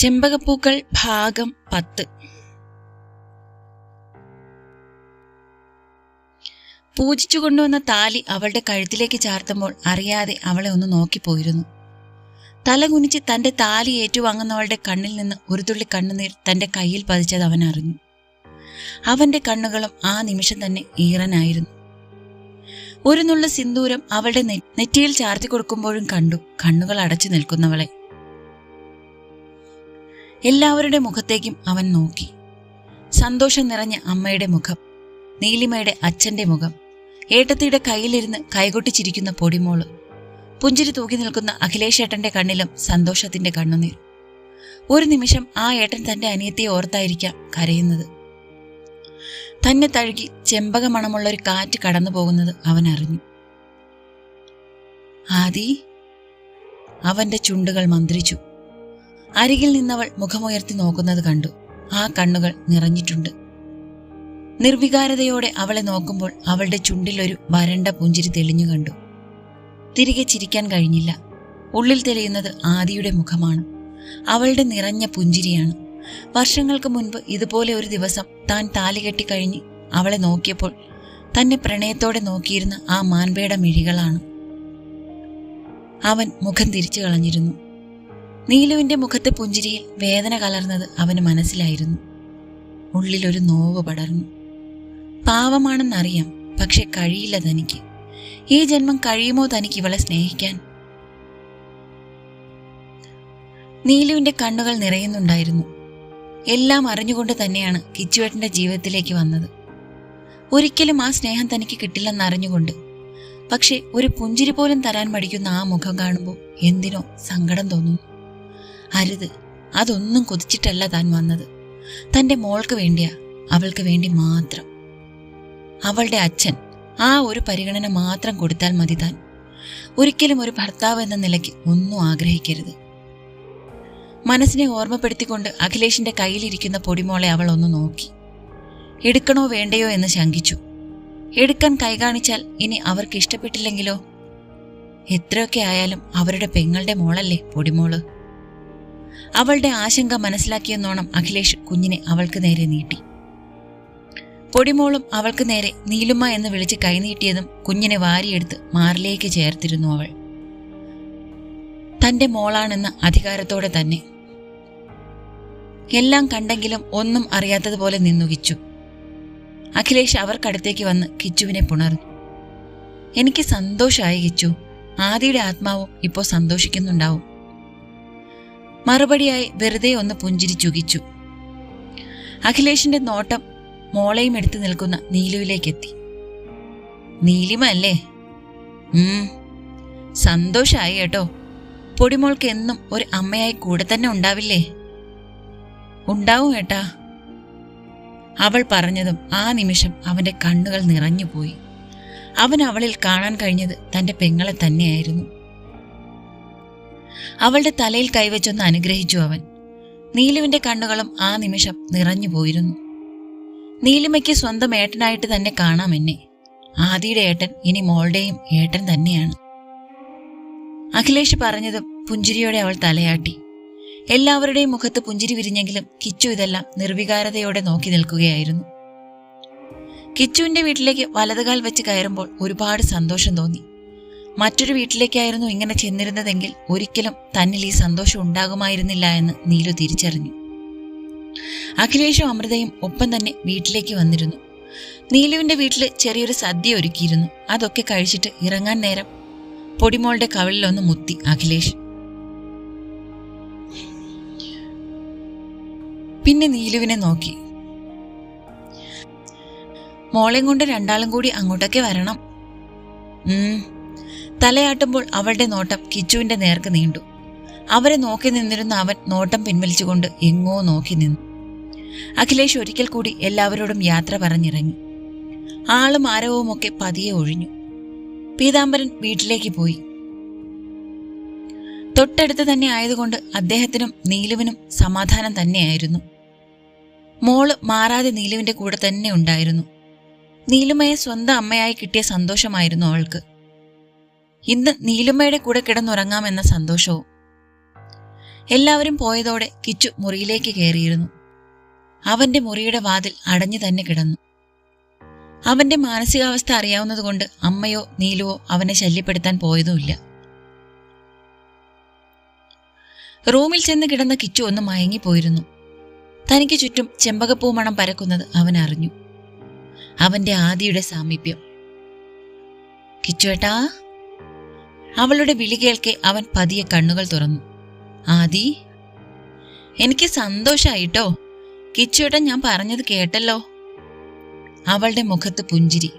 ചെമ്പകപ്പൂക്കൾ ഭാഗം പത്ത്. പൂജിച്ചു കൊണ്ടുവന്ന താലി അവളുടെ കഴുത്തിലേക്ക് ചാർത്തുമ്പോൾ അറിയാതെ അവളെ ഒന്ന് നോക്കിപ്പോയിരുന്നു. തല കുനിച്ച് തന്റെ താലി ഏറ്റുവാങ്ങുന്നവളുടെ കണ്ണിൽ നിന്ന് ഒരു തുള്ളി കണ്ണുനീർ തന്റെ കയ്യിൽ പതിച്ചത് അവൻ അറിഞ്ഞു. അവന്റെ കണ്ണുകളും ആ നിമിഷം തന്നെ ഈറനായിരുന്നു. ഒരു നുള്ള സിന്ദൂരം അവളുടെ നെറ്റിയിൽ ചാർത്തി കൊടുക്കുമ്പോഴും കണ്ടു. കണ്ണുകൾ അടച്ചു നിൽക്കുന്നവളെ. എല്ലാവരുടെ മുഖത്തേക്കും അവൻ നോക്കി. സന്തോഷം നിറഞ്ഞ അമ്മയുടെ മുഖം നീലിമയുടെ അച്ഛന്റെ മുഖം ഏട്ടത്തിയുടെ കയ്യിലിരുന്ന് കൈകൊട്ടിച്ചിരിക്കുന്ന പൊടിമോൾ പുഞ്ചിരി തൂക്കി നിൽക്കുന്ന അഖിലേഷ് ഏട്ടന്റെ കണ്ണിലും സന്തോഷത്തിന്റെ കണ്ണുനീർ. ഒരു നിമിഷം ആ ഏട്ടൻ തന്റെ അനിയത്തിയെ ഓർത്തായിരിക്കാം കരയുന്നത്. തന്നെ തഴുകി ചെമ്പക മണമുള്ള ഒരു കാറ്റ് കടന്നു പോകുന്നത് അവൻ അറിഞ്ഞു. ആദി അവന്റെ ചുണ്ടുകൾ മന്ത്രിച്ചു. അരികിൽ നിന്നവൾ മുഖമുയർത്തി നോക്കുന്നത് കണ്ടു. ആ കണ്ണുകൾ നിറഞ്ഞിട്ടുണ്ട്. നിർവികാരതയോടെ അവളെ നോക്കുമ്പോൾ അവളുടെ ചുണ്ടിലൊരു വരണ്ട പുഞ്ചിരി തെളിഞ്ഞു കണ്ടു. തിരികെ ചിരിക്കാൻ കഴിഞ്ഞില്ല. ഉള്ളിൽ തെളിയുന്നത് ആദിയുടെ മുഖമാണ്. അവളുടെ നിറഞ്ഞ പുഞ്ചിരിയാണ്. വർഷങ്ങൾക്ക് മുൻപ് ഇതുപോലെ ഒരു ദിവസം താൻ താലി കെട്ടിക്കഴിഞ്ഞ് അവളെ നോക്കിയപ്പോൾ തന്നെ പ്രണയത്തോടെ നോക്കിയിരുന്ന ആ മാൻപേട മിഴികളാണ്. അവൻ മുഖം തിരിച്ചു കളഞ്ഞിരുന്നു. നീലുവിന്റെ മുഖത്തെ പുഞ്ചിരിയിൽ വേദന കലർന്നത് അവന് മനസ്സിലായിരുന്നു. ഉള്ളിലൊരു നോവ് പടർന്നു. പാവമാണെന്നറിയാം പക്ഷെ കഴിയില്ല തനിക്ക്. ഈ ജന്മം കഴിയുമോ തനിക്ക് ഇവളെ സ്നേഹിക്കാൻ? നീലുവിന്റെ കണ്ണുകൾ നിറയുന്നുണ്ടായിരുന്നു. എല്ലാം അറിഞ്ഞുകൊണ്ട് തന്നെയാണ് കിച്ചുവേട്ടന്റെ ജീവിതത്തിലേക്ക് വന്നത്. ഒരിക്കലും ആ സ്നേഹം തനിക്ക് കിട്ടില്ലെന്നറിഞ്ഞുകൊണ്ട് പക്ഷെ ഒരു പുഞ്ചിരി പോലും തരാൻ മടിക്കുന്ന ആ മുഖം കാണുമ്പോൾ എന്തിനോ സങ്കടം തോന്നുന്നു. അരുത്. അതൊന്നും കൊതിച്ചിട്ടല്ല താൻ വന്നത്. തന്റെ മോൾക്ക് വേണ്ടിയാ അവൾക്ക് വേണ്ടി മാത്രം. അവളുടെ അച്ഛൻ ആ ഒരു പരിഗണന മാത്രം കൊടുത്താൽ മതി താൻ. ഒരിക്കലും ഒരു ഭർത്താവ് എന്ന നിലയ്ക്ക് ഒന്നും ആഗ്രഹിക്കരുത്. മനസ്സിനെ ഓർമ്മപ്പെടുത്തിക്കൊണ്ട് അഖിലേഷിന്റെ കയ്യിലിരിക്കുന്ന പൊടിമോളെ അവൾ ഒന്ന് നോക്കി. എടുക്കണോ വേണ്ടയോ എന്ന് ശങ്കിച്ചു. എടുക്കാൻ കൈകാണിച്ചാൽ ഇനി അവർക്ക് ഇഷ്ടപ്പെട്ടില്ലെങ്കിലോ? എത്രയൊക്കെ ആയാലും അവരുടെ പെങ്ങളുടെ മോളല്ലേ പൊടിമോൾ? അവളുടെ ആശങ്ക മനസ്സിലാക്കിയെന്നോണം അഖിലേഷ് കുഞ്ഞിനെ അവൾക്ക് നേരെ നീട്ടി. പൊടിമോളും അവൾക്ക് നേരെ നീലുമ്മ എന്ന് വിളിച്ച് കൈനീട്ടിയതും കുഞ്ഞിനെ വാരിയെടുത്ത് മാറിലേക്ക് ചേർത്തിരുന്നു അവൾ. തന്റെ മോളാണെന്ന അധികാരത്തോടെ തന്നെ. എല്ലാം കണ്ടെങ്കിലും ഒന്നും അറിയാത്തതുപോലെ നിന്നു കിച്ചു. അഖിലേഷ് അവർക്കടുത്തേക്ക് വന്ന് കിച്ചുവിനെ പുണർന്നു. എനിക്ക് സന്തോഷമായി കിച്ചു. ആദിയുടെ ആത്മാവും ഇപ്പോൾ സന്തോഷിക്കുന്നുണ്ടാവും. മറുപടിയായി വെറുതെ ഒന്ന് പുഞ്ചിരി ചുകിച്ചു. അഖിലേഷിന്റെ നോട്ടം മോളെയും എടുത്തു നിൽക്കുന്ന നീലുവിലേക്കെത്തി. നീലിമ അല്ലേ സന്തോഷായി കേട്ടോ. പൊടിമോൾക്ക് എന്നും ഒരു അമ്മയായി കൂടെ തന്നെ ഉണ്ടാവില്ലേ? ഉണ്ടാവും ഏട്ടാ. അവൾ പറഞ്ഞതും ആ നിമിഷം അവന്റെ കണ്ണുകൾ നിറഞ്ഞുപോയി. അവൻ അവളിൽ കാണാൻ കഴിഞ്ഞത് തന്റെ പെങ്ങളെ തന്നെയായിരുന്നു. അവളുടെ തലയിൽ കൈവച്ചൊന്ന് അനുഗ്രഹിച്ചു അവൻ. നീലുവിന്റെ കണ്ണുകളും ആ നിമിഷം നിറഞ്ഞു പോയിരുന്നു. നീലിമയ്ക്ക് സ്വന്തം ഏട്ടനായിട്ട് തന്നെ കാണാം എന്നെ. ആദിയുടെ ഏട്ടൻ ഇനി മോളുടെയും ഏട്ടൻ തന്നെയാണ്. അഖിലേഷ് പറഞ്ഞത് പുഞ്ചിരിയോടെ അവൾ തലയാട്ടി. എല്ലാവരുടെയും മുഖത്ത് പുഞ്ചിരി വിരിഞ്ഞെങ്കിലും കിച്ചു ഇതെല്ലാം നിർവികാരതയോടെ നോക്കി നിൽക്കുകയായിരുന്നു. കിച്ചുവിന്റെ വീട്ടിലേക്ക് വലതുകാൽ വെച്ച് കയറുമ്പോൾ ഒരുപാട് സന്തോഷം തോന്നി. മറ്റൊരു വീട്ടിലേക്കായിരുന്നു ഇങ്ങനെ ചെന്നിരുന്നതെങ്കിൽ ഒരിക്കലും തന്നിൽ ഈ സന്തോഷം ഉണ്ടാകുമായിരുന്നില്ല എന്ന് നീലു തിരിച്ചറിഞ്ഞു. അഖിലേഷും അമൃതയും ഒപ്പം തന്നെ വീട്ടിലേക്ക് വന്നിരുന്നു. നീലുവിന്റെ വീട്ടിൽ ചെറിയൊരു സദ്യ ഒരുക്കിയിരുന്നു. അതൊക്കെ കഴിച്ചിട്ട് ഇറങ്ങാൻ നേരം പൊടിമോളുടെ കവിളിലൊന്ന് മുത്തി അഖിലേഷ്. പിന്നെ നീലുവിനെ നോക്കി. മോളെയും കൊണ്ട് രണ്ടാളും കൂടി അങ്ങോട്ടൊക്കെ വരണം. തലയാട്ടുമ്പോൾ അവളുടെ നോട്ടം കിച്ചുവിന്റെ നേർക്ക് നീണ്ടു. അവരെ നോക്കി നിന്നിരുന്ന അവൻ നോട്ടം പിൻവലിച്ചുകൊണ്ട് എങ്ങോ നോക്കി നിന്നു. അഖിലേഷ് ഒരിക്കൽ കൂടി എല്ലാവരോടും യാത്ര പറഞ്ഞിറങ്ങി. ആളും ആരവുമൊക്കെ പതിയെ ഒഴിഞ്ഞു. പീതാംബരൻ വീട്ടിലേക്ക് പോയി. തൊട്ടടുത്ത് തന്നെ ആയതുകൊണ്ട് അദ്ദേഹത്തിനും നീലുവിനും സമാധാനം തന്നെയായിരുന്നു. മോൾ മാറാതെ നീലുവിന്റെ കൂടെ തന്നെ ഉണ്ടായിരുന്നു. നീലുമയെ സ്വന്തം അമ്മയായി കിട്ടിയ സന്തോഷമായിരുന്നു അവൾക്ക്. ഇന്ന് നീലുമ്മയുടെ കൂടെ കിടന്നുറങ്ങാമെന്ന സന്തോഷവും. എല്ലാവരും പോയതോടെ കിച്ചു മുറിയിലേക്ക് കയറിയിരുന്നു. അവന്റെ മുറിയുടെ വാതിൽ അടഞ്ഞു തന്നെ കിടന്നു. അവന്റെ മാനസികാവസ്ഥ അറിയാവുന്നതുകൊണ്ട് അമ്മയോ നീലുവോ അവനെ ശല്യപ്പെടുത്താൻ പോയതുമില്ല. റൂമിൽ ചെന്ന് കിടന്ന കിച്ചു ഒന്ന് മയങ്ങിപ്പോയിരുന്നു. തനിക്ക് ചുറ്റും ചെമ്പകപ്പൂ മണം പരക്കുന്നത് അവൻ അറിഞ്ഞു. അവന്റെ ആദിയുടെ സാമീപ്യം. കിച്ചുവേട്ടാ അവളുടെ വിളി കേൾക്കെ അവൻ പതിയെ കണ്ണുകൾ തുറന്നു. ആദി എനിക്ക് സന്തോഷായിട്ടോ? കിച്ചുവേട്ടൻ ഞാൻ പറഞ്ഞത് കേട്ടല്ലോ. അവളുടെ മുഖത്ത് പുഞ്ചിരി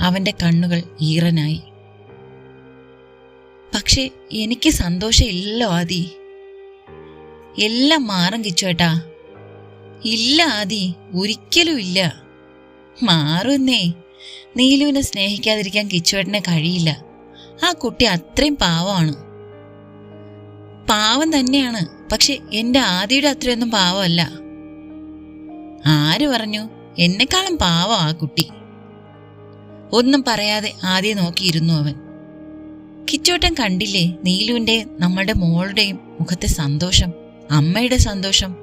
അവന്റെ കണ്ണുകൾ ഈറനായി. പക്ഷെ എനിക്ക് സന്തോഷമില്ലല്ലോ ആദി. എല്ലാം മാറും കിച്ചുവേട്ടാ. ഇല്ല ആദി ഒരിക്കലും ഇല്ല. മാറുന്നേ. നീലുവിനെ സ്നേഹിക്കാതിരിക്കാൻ കിച്ചുവേട്ടനെ കഴിയില്ല. ആ കുട്ടി അത്രയും പാവമാണ്. പാവം തന്നെയാണ്. പക്ഷെ എന്റെ ആദിയുടെ അത്രയൊന്നും പാവമല്ല. ആര് പറഞ്ഞു? എന്നെക്കാളും പാവം ആ കുട്ടി. ഒന്നും പറയാതെ ആദ്യം നോക്കിയിരുന്നു അവൻ. കിച്ചോട്ടൻ കണ്ടില്ലേ? നീലുവിന്റെ നമ്മളുടെ മോളുടെയും മുഖത്തെ സന്തോഷം അമ്മയുടെ സന്തോഷം.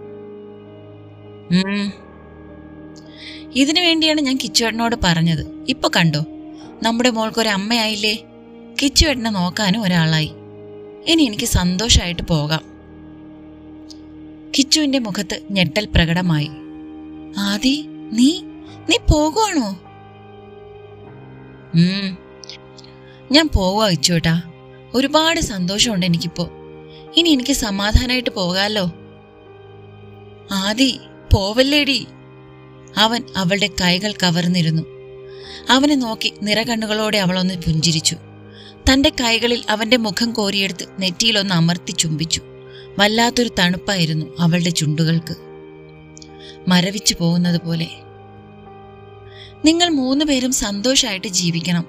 ഇതിനു വേണ്ടിയാണ് ഞാൻ കിച്ചോട്ടനോട് പറഞ്ഞത്. ഇപ്പൊ കണ്ടോ? നമ്മുടെ മോൾക്കൊരു അമ്മയായില്ലേ കിച്ചുവേട്ടനെ നോക്കാനും ഒരാളായി. ഇനി എനിക്ക് സന്തോഷമായിട്ട് പോകാം. കിച്ചുവിന്റെ മുഖത്ത് ഞെട്ടൽ പ്രകടമായി. ആദി നീ നീ പോകുവാണോ? ഞാൻ പോവാ കിച്ചുവേട്ടാ ഒരുപാട് സന്തോഷമുണ്ട് എനിക്കിപ്പോ. ഇനി എനിക്ക് സമാധാനമായിട്ട് പോകാമല്ലോ ആദി പോവല്ലേടി. അവൻ അവളുടെ കൈകൾ കവർന്നിരുന്നു. അവനെ നോക്കി നിറകണ്ണുകളോടെ അവളൊന്ന് പുഞ്ചിരിച്ചു. തന്റെ കൈകളിൽ അവന്റെ മുഖം കോരിയെടുത്ത് നെറ്റിയിലൊന്ന് അമർത്തി ചുംബിച്ചു. വല്ലാത്തൊരു തണുപ്പായിരുന്നു അവളുടെ ചുണ്ടുകൾക്ക്. മരവിച്ചു പോകുന്നത് പോലെ നിങ്ങൾ മൂന്ന് പേരും സന്തോഷമായിട്ട് ജീവിക്കണം.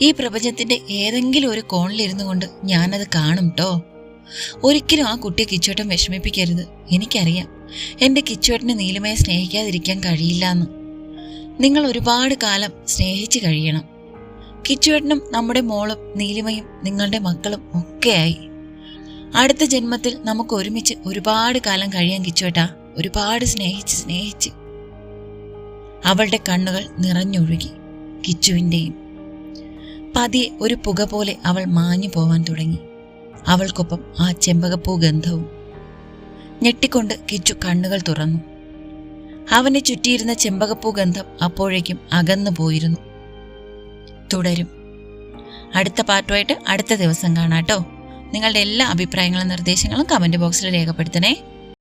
ഈ പ്രപഞ്ചത്തിന്റെ ഏതെങ്കിലും ഒരു കോണിലിരുന്നു കൊണ്ട് ഞാനത് കാണും ട്ടോ. ഒരിക്കലും ആ കുട്ടിയെ കിച്ചോട്ടം വിഷമിപ്പിക്കരുത്. എനിക്കറിയാം. എന്റെ കിച്ചോട്ടിനെ നീലമയെ സ്നേഹിക്കാതിരിക്കാൻ കഴിയില്ല എന്ന് നിങ്ങൾ ഒരുപാട് കാലം സ്നേഹിച്ചു കഴിയണം. കിച്ചുവേട്ടനും നമ്മുടെ മോളും നീലിമയും നിങ്ങളുടെ മക്കളും ഒക്കെയായി. അടുത്ത ജന്മത്തിൽ നമുക്ക് ഒരുമിച്ച് ഒരുപാട് കാലം കഴിയാൻ കിച്ചുവേട്ടാ. ഒരുപാട് സ്നേഹിച്ച് സ്നേഹിച്ച്. അവളുടെ കണ്ണുകൾ നിറഞ്ഞൊഴുകി കിച്ചുവിന്റെയും പതിയെ ഒരു പുക പോലെ അവൾ മാഞ്ഞു പോവാൻ തുടങ്ങി. അവൾക്കൊപ്പം ആ ചെമ്പകപ്പൂ ഗന്ധവും. ഞെട്ടിക്കൊണ്ട് കിച്ചു കണ്ണുകൾ തുറന്നു. അവനെ ചുറ്റിയിരുന്ന ചെമ്പകപ്പൂ ഗന്ധം അപ്പോഴേക്കും അകന്നു പോയിരുന്നു തുടരും. അടുത്ത പാർട്ടുമായിട്ട് അടുത്ത ദിവസം കാണാം കേട്ടോ. നിങ്ങളുടെ എല്ലാ അഭിപ്രായങ്ങളും നിർദ്ദേശങ്ങളും കമന്റ് ബോക്സിൽ രേഖപ്പെടുത്തണേ.